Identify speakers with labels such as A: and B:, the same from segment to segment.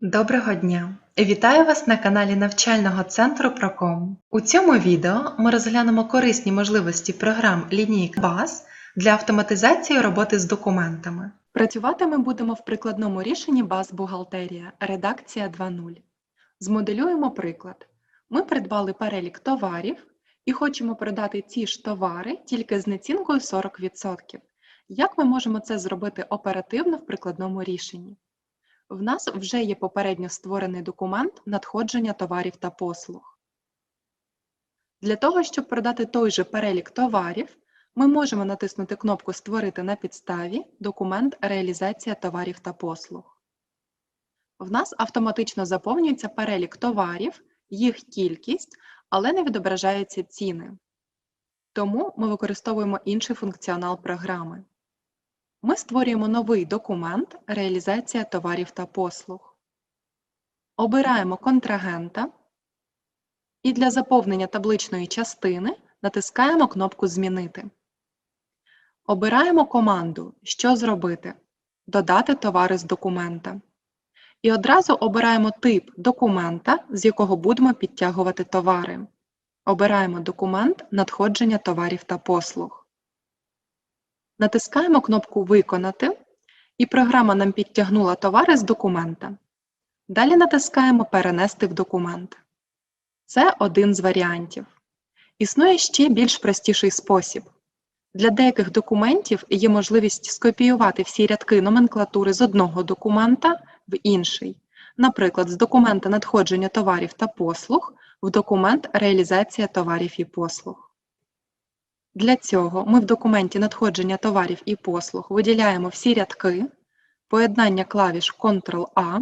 A: Доброго дня! Вітаю вас на каналі навчального центру Проком. У цьому відео ми розглянемо корисні можливості програм лінійка BAS для автоматизації роботи з документами. Працювати ми будемо в прикладному рішенні BAS Бухгалтерія, редакція 2.0. Змоделюємо приклад. Ми придбали перелік товарів і хочемо продати ці ж товари тільки з націнкою 40%. Як ми можемо це зробити оперативно в прикладному рішенні? В нас вже є попередньо створений документ надходження товарів та послуг. Для того, щоб продати той же перелік товарів, ми можемо натиснути кнопку Створити на підставі документ Реалізація товарів та послуг. В нас автоматично заповнюється перелік товарів, їх кількість, але не відображаються ціни. Тому ми використовуємо інший функціонал програми. Ми створюємо новий документ Реалізація товарів та послуг. Обираємо контрагента і для заповнення табличної частини натискаємо кнопку Змінити. Обираємо команду Що зробити? Додати товари з документа. І одразу обираємо тип документа, з якого будемо підтягувати товари. Обираємо документ надходження товарів та послуг. Натискаємо кнопку Виконати, і програма нам підтягнула товари з документа. Далі натискаємо Перенести в документ. Це один з варіантів. Існує ще більш простіший спосіб. Для деяких документів є можливість скопіювати всі рядки номенклатури з одного документа в інший, наприклад, з документа надходження товарів та послуг в документ Реалізація товарів і послуг. Для цього ми в документі надходження товарів і послуг виділяємо всі рядки, поєднання клавіш Ctrl-A,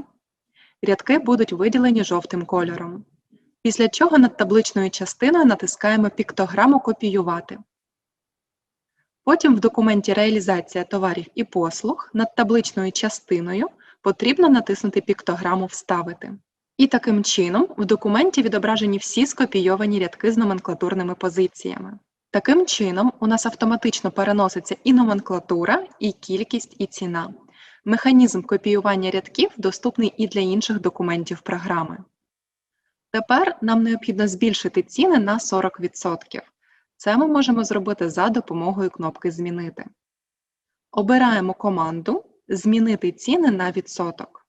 A: рядки будуть виділені жовтим кольором. Після чого над табличною частиною натискаємо піктограму Копіювати. Потім в документі Реалізація товарів і послуг над табличною частиною потрібно натиснути піктограму Вставити. І таким чином в документі відображені всі скопійовані рядки з номенклатурними позиціями. Таким чином, у нас автоматично переноситься і номенклатура, і кількість, і ціна. Механізм копіювання рядків доступний і для інших документів програми. Тепер нам необхідно збільшити ціни на 40%. Це ми можемо зробити за допомогою кнопки Змінити. Обираємо команду Змінити ціни на відсоток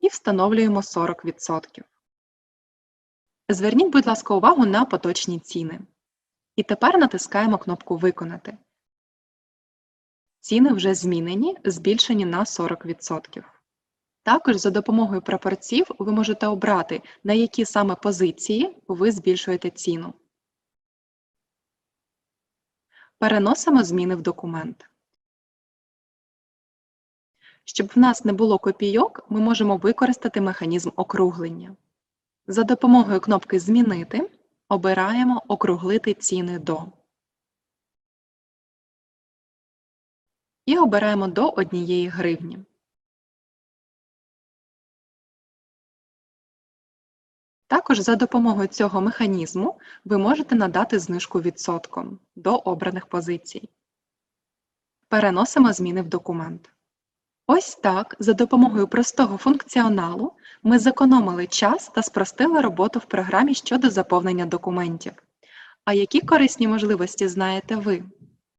A: і встановлюємо 40%. Зверніть, будь ласка, увагу на поточні ціни. І тепер натискаємо кнопку Виконати. Ціни вже змінені, збільшені на 40%. Також за допомогою прапорців ви можете обрати, на які саме позиції ви збільшуєте ціну. Переносимо зміни в документ. Щоб в нас не було копійок, ми можемо використати механізм округлення. За допомогою кнопки Змінити Обираємо Округлити ціни до. І обираємо до 1 гривні. Також за допомогою цього механізму ви можете надати знижку відсотком до обраних позицій. Переносимо зміни в документ. Ось так, за допомогою простого функціоналу, ми зекономили час та спростили роботу в програмі щодо заповнення документів. А які корисні можливості знаєте ви?